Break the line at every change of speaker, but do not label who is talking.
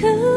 그